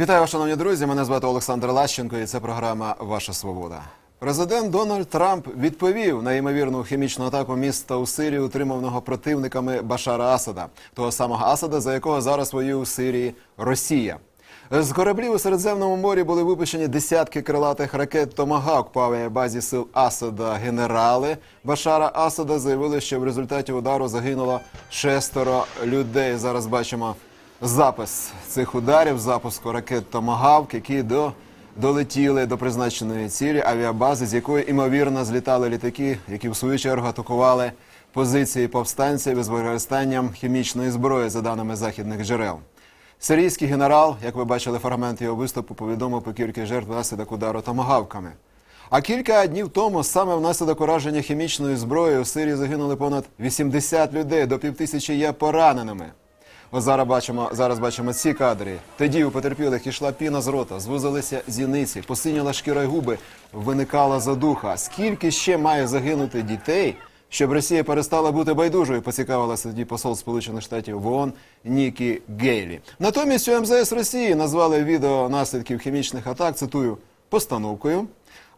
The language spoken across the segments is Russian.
Вітаю, шановні друзі. Мене звати Олександр Лащенко, і це програма Ваша Свобода. Президент Дональд Трамп відповів на ймовірну хімічну атаку міста у Сирії, утримуваного противниками Башара Асада, того самого Асада, за якого зараз воює у Сирії Росія. З кораблів у Середземному морі були випущені десятки крилатих ракет Томагавк по авіабазі сил Асада. Генерали Башара Асада заявили, що в результаті удару загинуло шестеро людей. Зараз бачимо запис цих ударів, запуску ракет Томагавк, які до долетіли до призначеної цілі авіабази, з якої імовірно злітали літаки, які в свою чергу атакували позиції повстанців із використанням хімічної зброї, за даними західних джерел. Сирійський генерал, як ви бачили фрагмент його виступу, повідомив про кількість жертв внаслідок удару томагавками. А кілька днів тому саме внаслідок ураження хімічною зброєю у Сирії загинули понад 80 людей, до півтисячі є пораненими. Ось зараз бачимо, зараз бачимо ці кадри. Тоді у потерпілих ішла піна з рота, звузилися зіниці, посиніла шкіра й губи, виникала задуха. Скільки ще має загинути дітей, щоб Росія перестала бути байдужою, поцікавилася тоді посол Сполучених Штатів в ООН Нікі Гейлі. Натомість у МЗС Росії назвали відео наслідків хімічних атак, цитую, постановкою.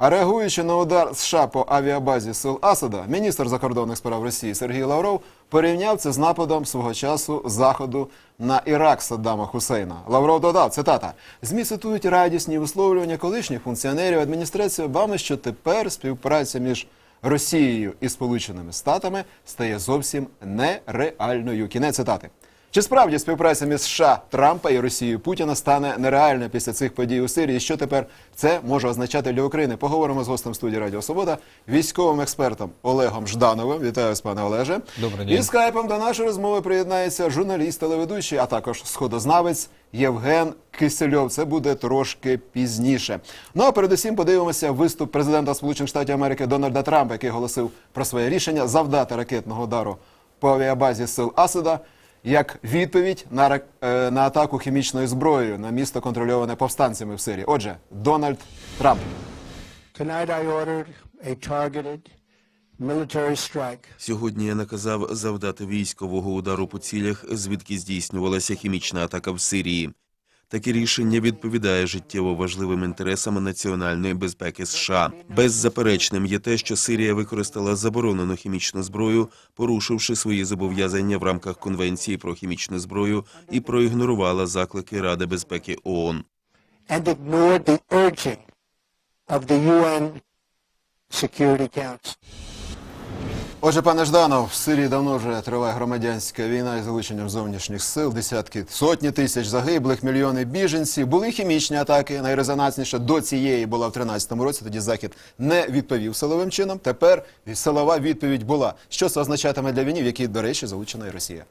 А реагуючи на удар США по авіабазі сил Асада, міністр закордонних справ Росії Сергій Лавров порівняв це з нападом свого часу заходу на Ірак Саддама Хусейна. Лавров додав, цитата, ЗМІ цитують радісні висловлювання колишніх функціонерів адміністрації Обами, що тепер співпраця між Росією і Сполученими Штатами стає зовсім нереальною. Кінець цитати. Чи справді співпраця між США Трампа і Росією Путіна стане нереальною після цих подій у Сирії? Що тепер це може означати для України? Поговоримо з гостем студії Радіо Свобода, військовим експертом Олегом Ждановим. Вітаю вас, пане Олеже. Добрий день. І скайпом до нашої розмови приєднається журналіст, телеведучий, а також сходознавець Євген Кисельов. Це буде трошки пізніше. Ну а передусім подивимося виступ президента Сполучених Штатів Америки Дональда Трампа, який оголосив про своє рішення завдати ракетного удару по авіабазі сил Асада як відповідь на, е, на атаку хімічною зброєю на місто, контрольоване повстанцями в Сирії. Отже, Дональд Трамп. Сьогодні я наказав завдати військового удару по цілях, звідки здійснювалася хімічна атака в Сирії. Таке рішення відповідає життєво важливим інтересам національної безпеки США. Беззаперечним є те, що Сирія використала заборонену хімічну зброю, порушивши свої зобов'язання в рамках Конвенції про хімічну зброю і проігнорувала заклики Ради безпеки ООН. and the. Отже, пане Жданов, в Сирії давно вже триває громадянська війна із залученням зовнішніх сил, десятки сотні тисяч загиблих, мільйони біженців. Були хімічні атаки. Найрезонансніше до цієї була в 13-му році. Тоді захід не відповів силовим чином. Тепер силова відповідь була. Що це означатиме для війни, в якій, до речі, залучена і Росія?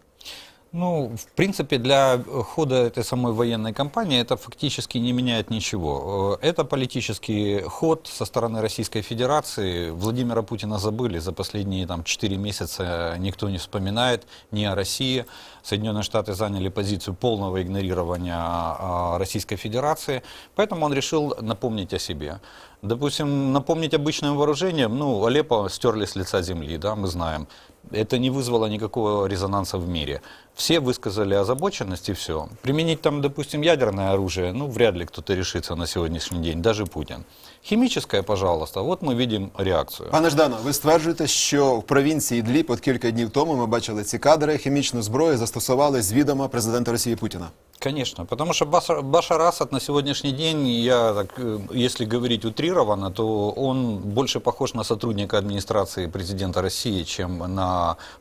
Ну, в принципе, для хода этой самой военной кампании это фактически не меняет ничего. Э, Это политический ход со стороны Российской Федерации. Владимира Путина забыли за последние там, 4 месяца, никто не вспоминает ни о России. Соединенные Штаты заняли позицию полного игнорирования а, Российской Федерации, поэтому он решил напомнить о себе. Допустим, напомнить обычным вооружением, ну, Алеппо стерли с лица земли, да, мы знаем Это не вызвало никакого резонанса в мире. Все высказали озабоченность и все. Применить там, допустим, ядерное оружие, ну, вряд ли кто-то решится на сегодняшний день, даже Путин. Химическое, пожалуйста, вот мы видим реакцию. Пане Ждано, ви стверджуєте, що в провінції Ідліб от кілька днів тому ми бачили ці кадри. Хімічну зброю застосували з відома президента Росії Путіна. Конечно, потому что Башар, Башар Асад на сегодняшний день, я так, э, если говорить утрированно, то он больше похож на сотрудника администрации президента России, чем на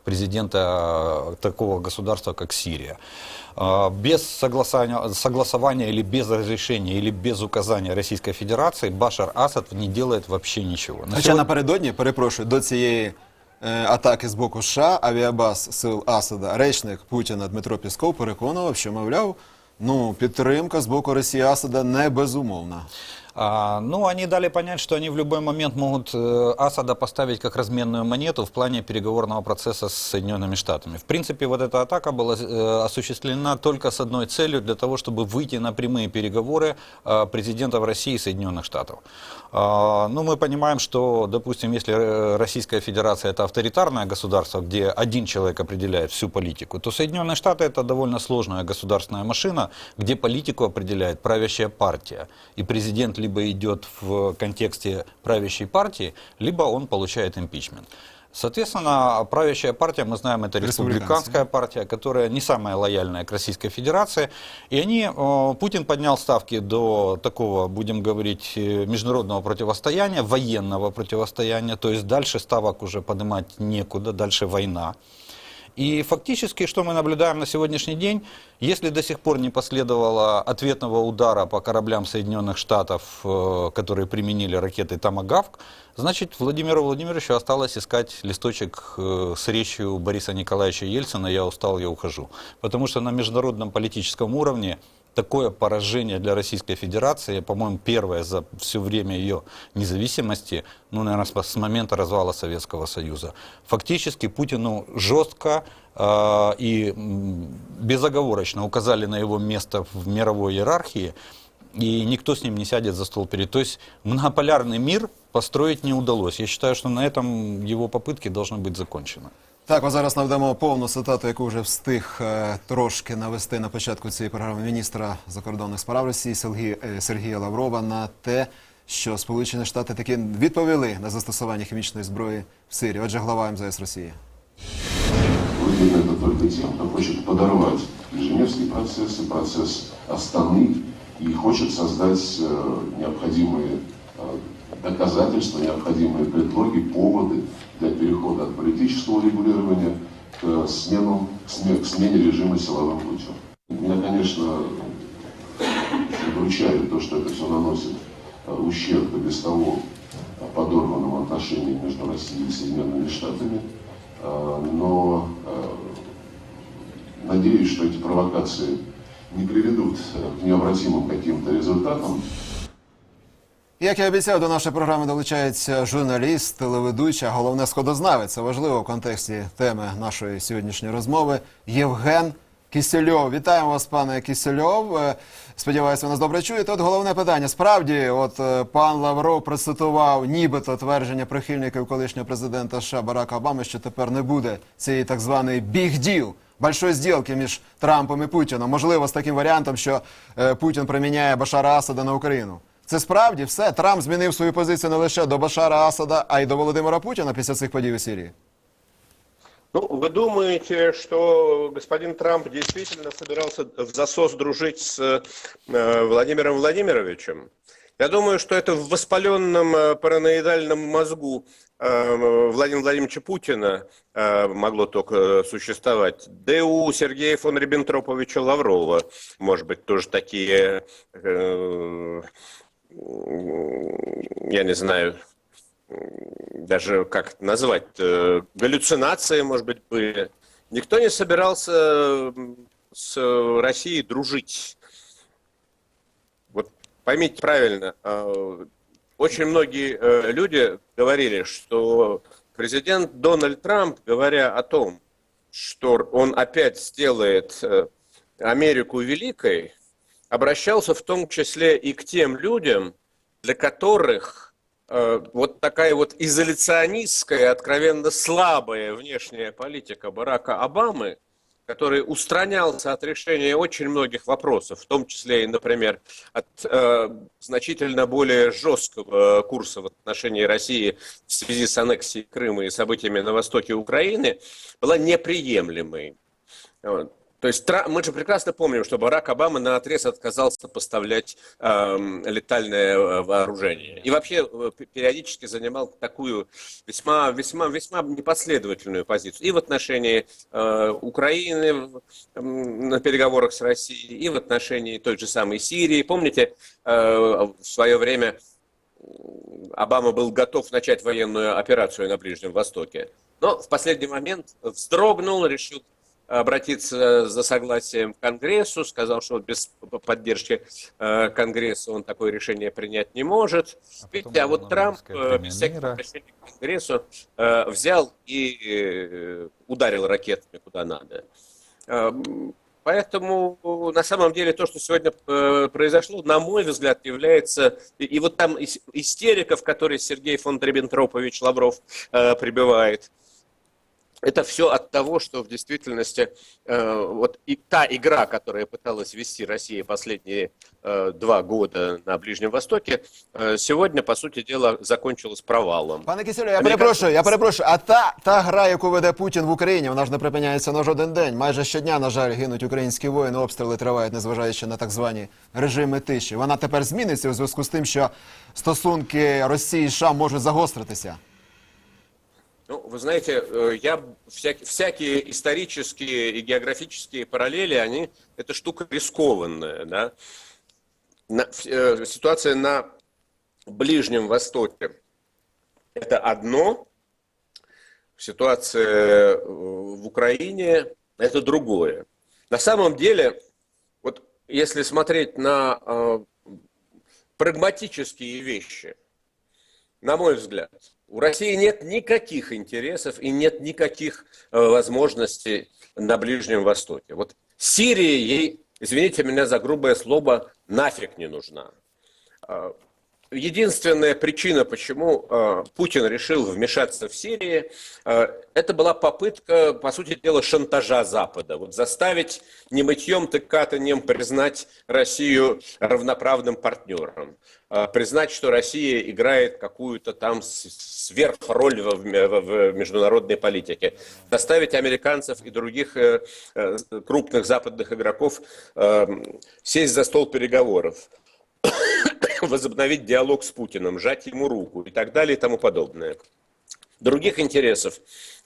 президента э, такого государства, как Сирия. Без согласования, согласования или без разрешения, или без указания Российской Федерации Башар Асад не делает вообще ничего. На Хоча сегодня- напередодні, перепрошую, до цієї е, атаки з боку США авіабаз сил Асада, речник Путіна Дмитро Пісков переконував, що мовляв, ну підтримка з боку Росії Асада не безумовна. А, ну, они дали понять, что они в любой момент могут э, Асада поставить как разменную монету в плане переговорного процесса с Соединенными Штатами. В принципе, вот эта атака была э, осуществлена только с одной целью, для того, чтобы выйти на прямые переговоры э, президентов России и Соединенных Штатов. А, ну, мы понимаем, что, допустим, если Российская Федерация это авторитарное государство, где один человек определяет всю политику, то Соединенные Штаты это довольно сложная государственная машина, где политику определяет правящая партия. И президент либо идет в контексте правящей партии, либо он получает импичмент. Соответственно, правящая партия, мы знаем, это республиканская партия, которая не самая лояльная к Российской Федерации. И они, э, Путин поднял ставки до такого, будем говорить, э, международного противостояния, военного противостояния, то есть дальше ставок уже поднимать некуда, дальше война. И фактически, что мы наблюдаем на сегодняшний день, если до сих пор не последовало ответного удара по кораблям Соединенных Штатов, э, которые применили ракеты «Томагавк», значит, Владимиру Владимировичу осталось искать листочек э, с речью Бориса Николаевича Ельцина «Я устал, я ухожу». Потому что на международном политическом уровне такое поражение для Российской Федерации, по-моему, первое за все время ее независимости, ну, наверное, с, момента развала Советского Союза. Фактически Путину жестко э, и м, безоговорочно указали на его место в мировой иерархии, и никто с ним не сядет за стол перед. То есть многополярный мир построить не удалось. Я считаю, что на этом его попытки должны быть закончены. Так, ось зараз наведемо повну цитату, яку вже встиг е, трошки навести на початку цієї програми міністра закордонних справ Росії Сергія, е, Сергія Лаврова на те, що Сполучені Штати таки відповіли на застосування хімічної зброї в Сирії. Отже, глава МЗС Росії. Выгодно это только тем, кто хочет подорвать Женевский процесс и процесс Астаны и хочет создать э, необходимые э, доказательства, необходимые предлоги, поводы для перехода от политического регулирования к, смену, к, сме- к смене режима силовым путем. Меня, конечно, удручает то, что это все наносит э, ущерб и без того э, подорванному отношению между Россией и Соединенными Штатами. Э, Но э, надеюсь, что эти провокации не приведут э, к необратимым каким-то результатам. Як я обіцяв, до нашої програми долучається журналіст, телеведуча, головне сходознавець. Це важливо в контексті теми нашої сьогоднішньої розмови. Євген Кісельов. Вітаємо вас, пане Кісельов. Е, Сподіваюся, ви нас добре чуєте. От головне питання. Справді, от е, пан Лавров процитував нібито твердження прихильників колишнього президента США Барака Обами, що тепер не буде цієї так званої біг діл. Большої зділки між Трампом і Путіном. Можливо, з таким варіантом, що е, Путін приміняє Башара Асада на Україну. Це справді все. Трамп змінив свою позицію не лише до Башара Асада, а й до Володимира Путіна після цих подій у Сирії. Ну, вы думаете, что господин Трамп действительно собирался в засос дружить с э, Владимиром Владимировичем? Я думаю, что это в воспаленном э, параноидальном мозгу э, Владимира Владимировича Путина э, могло только существовать. Да и у Сергея фон Риббентроповича Лаврова, может быть, тоже такие, э, я не знаю, даже как это назвать, э, галлюцинации, может быть, были. Никто не собирался с Россией дружить. Вот поймите правильно, э, очень многие э, люди говорили, что президент Дональд Трамп, говоря о том, что он опять сделает Америку великой, обращался в том числе и к тем людям, для которых э, вот такая вот изоляционистская, откровенно слабая внешняя политика Барака Обамы, который устранялся от решения очень многих вопросов, в том числе и, например, от э, значительно более жесткого курса в отношении России в связи с аннексией Крыма и событиями на востоке Украины, была неприемлемой. Вот. То есть мы же прекрасно помним, что Барак Обама на отрез отказался поставлять эм, летальное э, вооружение. И вообще э, периодически занимал такую весьма, весьма, весьма непоследовательную позицию. И в отношении э, Украины м, на переговорах с Россией, и в отношении той же самой Сирии. Помните, э, в свое время Обама был готов начать военную операцию на Ближнем Востоке. Но в последний момент вздрогнул, решил обратиться за согласием к Конгрессу, сказал, что без поддержки э, Конгресса он такое решение принять не может. А Видите, а вот Трамп Нобелевская э, без всяких обращений к Конгрессу э, взял и ударил ракетами куда надо. Поэтому на самом деле то, что сегодня произошло, на мой взгляд, является... И, и вот там ис- истерика, в которой Сергей фон Риббентропович Лавров э, прибывает, это все от того, что в действительности э, вот и та игра, которая пыталась вести Россия последние э, два года на Ближнем Востоке, э, сегодня, по сути дела, закончилась провалом. Пане Кисілю, я Американці- перепрошую, я перепрошую. А та, та гра, яку веде Путін в Україні, вона ж не припиняється на жоден день. Майже щодня, на жаль, гинуть українські воїни, обстріли тривають, незважаючи на так звані режими тиші. Вона тепер зміниться у зв'язку з тим, що стосунки Росії і США можуть загостритися. Ну, вы знаете, э, я всякие, всякие исторические и географические параллели, они это штука рискованная, да. На- э, ситуация на Ближнем Востоке это одно, ситуация э, в Украине это другое. На самом деле, вот если смотреть на э, прагматические вещи, на мой взгляд, у России нет никаких интересов и нет никаких э, возможностей на Ближнем Востоке. Вот Сирия ей, извините меня за грубое слово, нафиг не нужна. Единственная причина, почему э, Путин решил вмешаться в Сирии, э, это была попытка, по сути дела, шантажа Запада. Вот заставить не мытьем, так признать Россию равноправным партнером. Э, признать, что Россия играет какую-то там сверхроль в, в- в международной политике. Заставить американцев и других э, э, крупных западных игроков э, сесть за стол переговоров возобновить диалог с Путиным, сжать ему руку и так далее и тому подобное. Других интересов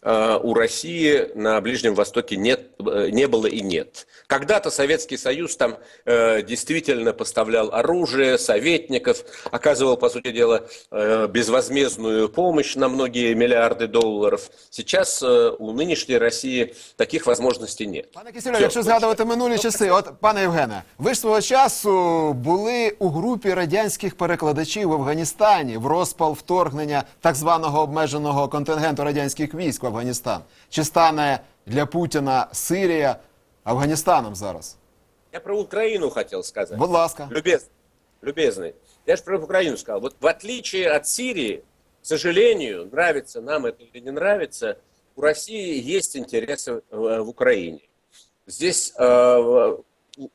у России на Ближнем Востоке нет, э, не было и нет. Когда-то Советский Союз там э, действительно поставлял оружие, советников, оказывал, по сути дела, э, безвозмездную помощь на многие миллиарды долларов. Сейчас э, у нынешней России таких возможностей нет. Пане Кисілю, Все, якщо точно. згадувати минулі часи, от пане Євгене, ви ж свого часу були у групі радянських перекладачів в Афганістані в розпал вторгнення так званого обмеженого контингенту радянських військ в Афганістан. Чи стане для Путіна Сирія Афганістаном зараз? Я про Украину хотел сказать. Будь ласка. Любез, любезный, я же про Украину сказал. Вот в отличие от Сирии, к сожалению, нравится нам это или не нравится, у России есть интересы в, в Украине. Здесь э, у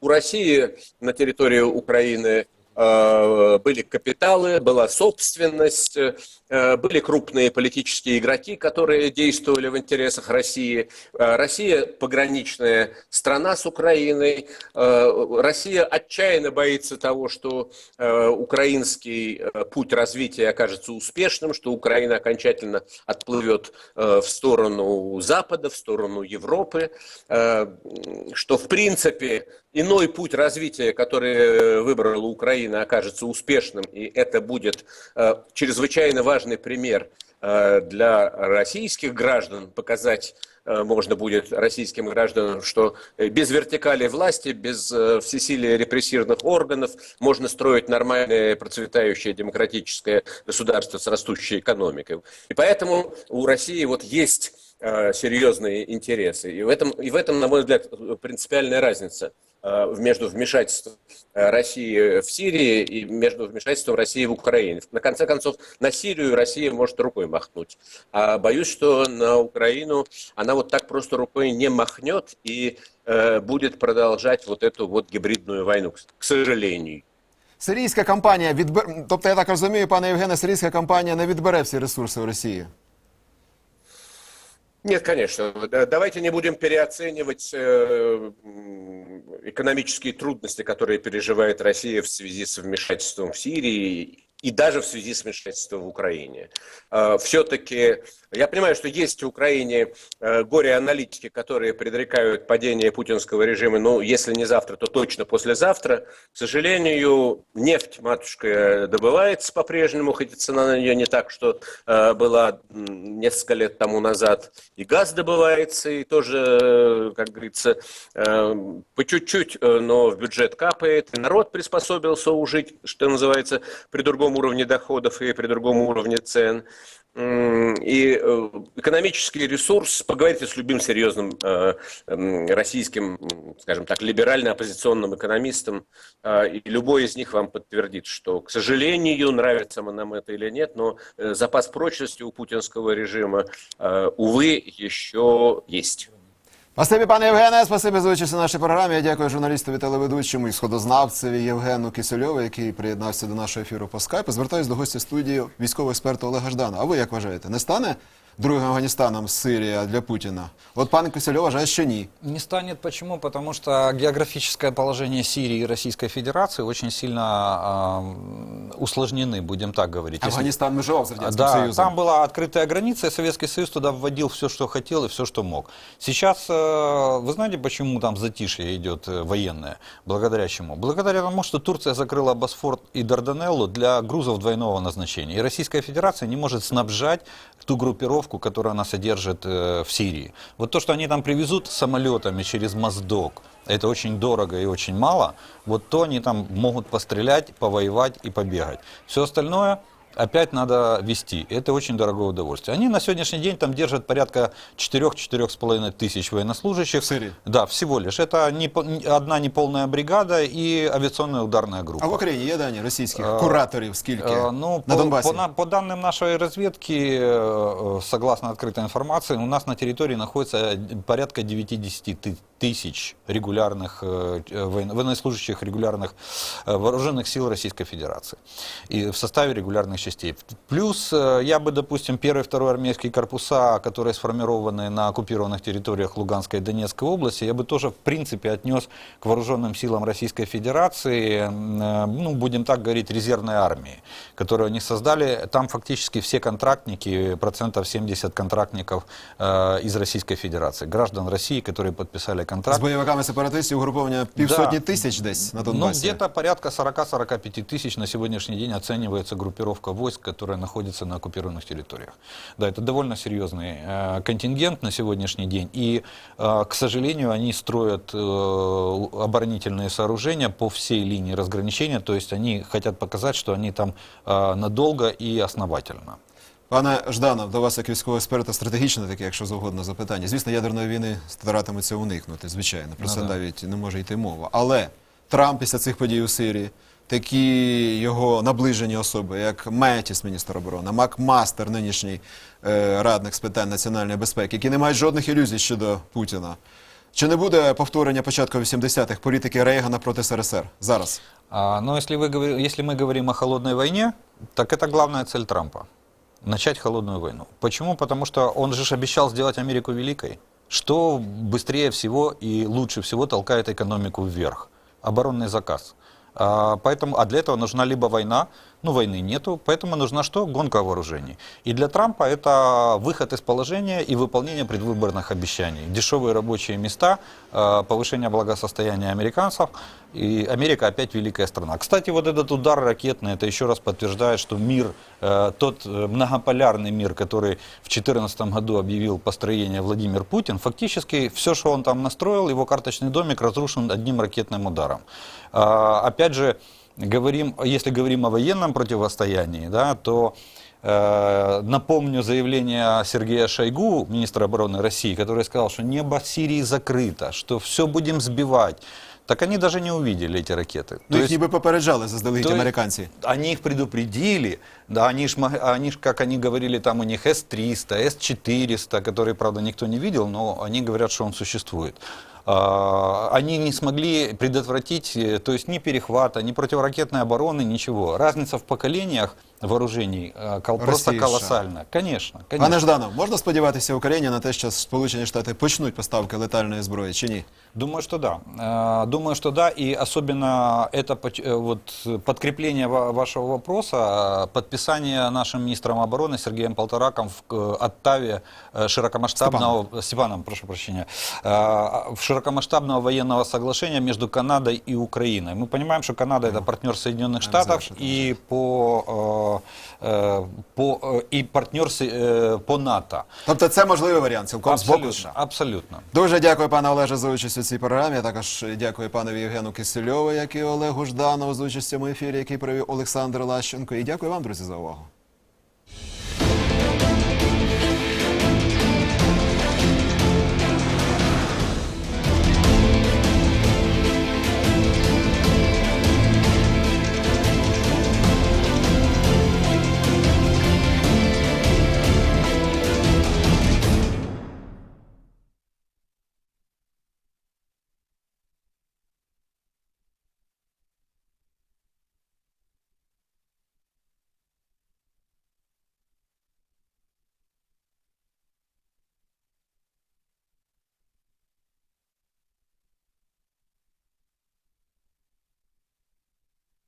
у России на территории Украины э, были капиталы, была собственность, э, были крупные политические игроки, которые действовали в интересах России. Э, Россия пограничная страна с Украиной. Э, Россия отчаянно боится того, что э, украинский э, путь развития окажется успешным, что Украина окончательно отплывет э, в сторону Запада, в сторону Европы, э, что в принципе иной путь развития, который э, выбрала Украина, окажется успешным, и это будет э, чрезвычайно важный пример э, для российских граждан, показать можно будет российским гражданам, что без вертикали власти, без всесилия репрессивных органов можно строить нормальное процветающее демократическое государство с растущей экономикой. И поэтому у России вот есть серьезные интересы. И в этом, и в этом, на мой взгляд, принципиальная разница между вмешательством э, России в Сирии и между вмешательством России в Украине. На конце концов, на Сирию Россия может рукой махнуть. А боюсь, что на Украину она вот так просто рукой не махнет и э, будет продолжать вот эту вот гибридную войну, к сожалению. Сирійська кампанія відбер... Тобто, я так розумію, пане Євгене, сирійська кампанія не відбере всі ресурси у Росії. Нет, конечно. Да- Давайте не будем переоценивать э, м, экономические трудности, которые переживает Россия в связи с вмешательством в Сирии и даже в связи с вмешательством в Украине. Все-таки я понимаю, что есть в Украине э, горе-аналитики, которые предрекают падение путинского режима, ну, если не завтра, то точно послезавтра. К сожалению, нефть, матушка, добывается по-прежнему, хоть и цена на нее не так, что э, была несколько лет тому назад. И газ добывается, и тоже, э, как говорится, э, по чуть-чуть, э, но в бюджет капает. И народ приспособился ужить, что называется, при другом уровне доходов и при другом уровне цен. И э, экономический ресурс, поговорите с любым серьезным э, м, российским, скажем так, либерально-оппозиционным экономистом, э, и любой из них вам подтвердит, что, к сожалению, нравится нам это или нет, но запас прочности у путинского режима, увы, еще есть. Спасибі, пане Євгене, спасибі за участь у нашій програмі. Я дякую журналістові телеведучому і сходознавцеві Євгену Кисельову, який приєднався до нашого ефіру по скайпу. Звертаюсь до гостя студії військового експерта Олега Ждана. А ви як вважаєте, не стане другим Афганістаном Сирія для Путіна? От пан Кисельов вважає, що ні. Не станет почему? Потому что географическое положение Сирии и Российской Федерации очень сильно а, усложнены, будем так говорить. Если- Афганістан межував з Радянським Да, Союзом. там была открытая граница, и Советский Союз туда вводил все, что хотел и все, что мог. Сейчас, э, вы знаете, почему там затишье идет э, военное? Благодаря чему? Благодаря тому, что Турция закрыла Босфор и Дарданеллу для грузов двойного назначения. И Российская Федерация не может снабжать ту группировку, которую она содержит э, в Сирии. Вот то, что они там привезут самолетами через Моздок, это очень дорого и очень мало, вот то они там могут пострелять, повоевать и побегать. Все остальное опять надо вести. Это очень дорогое удовольствие. Они на сегодняшний день там держат порядка 4-4,5 тысяч военнослужащих. В Сирии? Да, всего лишь. Это не, по- не- одна неполная бригада и авиационная ударная группа. А в Україні є дані російських Е, кураторів скільки Э, Ну, на по, Донбасі? по, на- по данным нашей разведки, э, согласно открытой информации, у нас на территории находится порядка 90 ты- тысяч регулярных э, воен- военнослужащих регулярных э, вооруженных сил Российской Федерации и в составе регулярных частей. Плюс э, я бы, допустим, первый, второй армейские корпуса, которые сформированы на оккупированных территориях Луганской и Донецкой области, я бы тоже, в принципе, отнес к вооруженным силам Российской Федерации, м, э, ну, будем так говорить, резервной армии, которую они создали. Там фактически все контрактники, процентов 70 контрактников э, из Российской Федерации, граждан России, которые подписали З контракт. бойовиками сепаратистів угруповання півсотні Да. тисяч десь на Ну, Донбасі. где-то порядка 40-45 тысяч на сегодняшний день оценивается группировка войск, которая находится на оккупированных территориях. Да, это довольно серьезный э, контингент на сегодняшний день. И, э, к сожалению, они строят э, оборонительные сооружения по всей линии разграничения, то есть они хотят показать, что они там э, надолго и основательно. Пане Жданов, до вас як військового експерта стратегічне таке, якщо завгодно запитання. Звісно, ядерної війни старатиметься уникнути, звичайно. Про Ну це да. навіть не може йти мова. Але Трамп після цих подій у Сирії, такі його наближені особи, як Метіс, міністр оборони, Макмастер, нинішній е, радник з питань національної безпеки, які не мають жодних ілюзій щодо Путіна. Чи не буде повторення початку 80-х політики Рейгана проти СРСР зараз? А, но если, вы, говори- если мы говорим о холодной войне, так это главная цель Трампа. Начать холодную войну. Почему? Потому что он же ж обещал сделать Америку великой. Что быстрее всего и лучше всего толкает экономику вверх? Оборонный заказ. А, поэтому, а для этого нужна либо война, ну войны нету, поэтому нужна что? Гонка вооружений. И для Трампа это выход из положения и выполнение предвыборных обещаний. Дешевые рабочие места, э, повышение благосостояния американцев, и Америка опять великая страна. Кстати, вот этот удар ракетный, это еще раз подтверждает, что мир, э, тот э, многополярный мир, который в 2014 году объявил построение Владимир Путин, фактически все, что он там настроил, его карточный домик разрушен одним ракетным ударом. Опять же, говорим, если говорим о военном противостоянии, да, то э, напомню заявление Сергея Шойгу, министра обороны России, который сказал, что небо Сирии закрыто, что все будем сбивать. Так они даже не увидели эти ракеты. Ну, їх ніби попереджали заздалегідь то есть американці. Они их предупредили, да, они ж, мог- они ж, как они говорили, там у них С-300, С-400, которые, правда, никто не видел, но они говорят, что он существует. А, Они не смогли предотвратить, э, то есть ни перехвата, ни противоракетной обороны, ничего. Разница в поколениях вооружений э, кол- просто Россия, колоссальная. Конечно, конечно. Пане Жданов, можна сподіватися Україні на те, що Сполучені Штати почнуть поставки летальної зброї чи ні? Думаю, что да. Э, Думаю, что да. И особенно это поч- э, вот подкрепление ва- вашего вопроса, э, подписание нашим министром обороны Сергеем Полтораком в к- Оттаве э, широкомасштабного Степаном, прошу прощения, э, в широкомасштабного военного соглашения между Канадой и Украиной. Мы понимаем, что Канада это партнер Соединенных Штатов завершить, и по, э, э, Е, по е, і партнерстві е, по НАТО. Тобто, це можливий варіант. Цілком абсолютно, з боку. абсолютно дуже дякую, пане Олеже, за участь у цій програмі. Також дякую панові Євгену Кисельову, як і Олегу Жданову за участь у цьому ефірі, який провів Олександр Лащенко. І дякую вам, друзі, за увагу.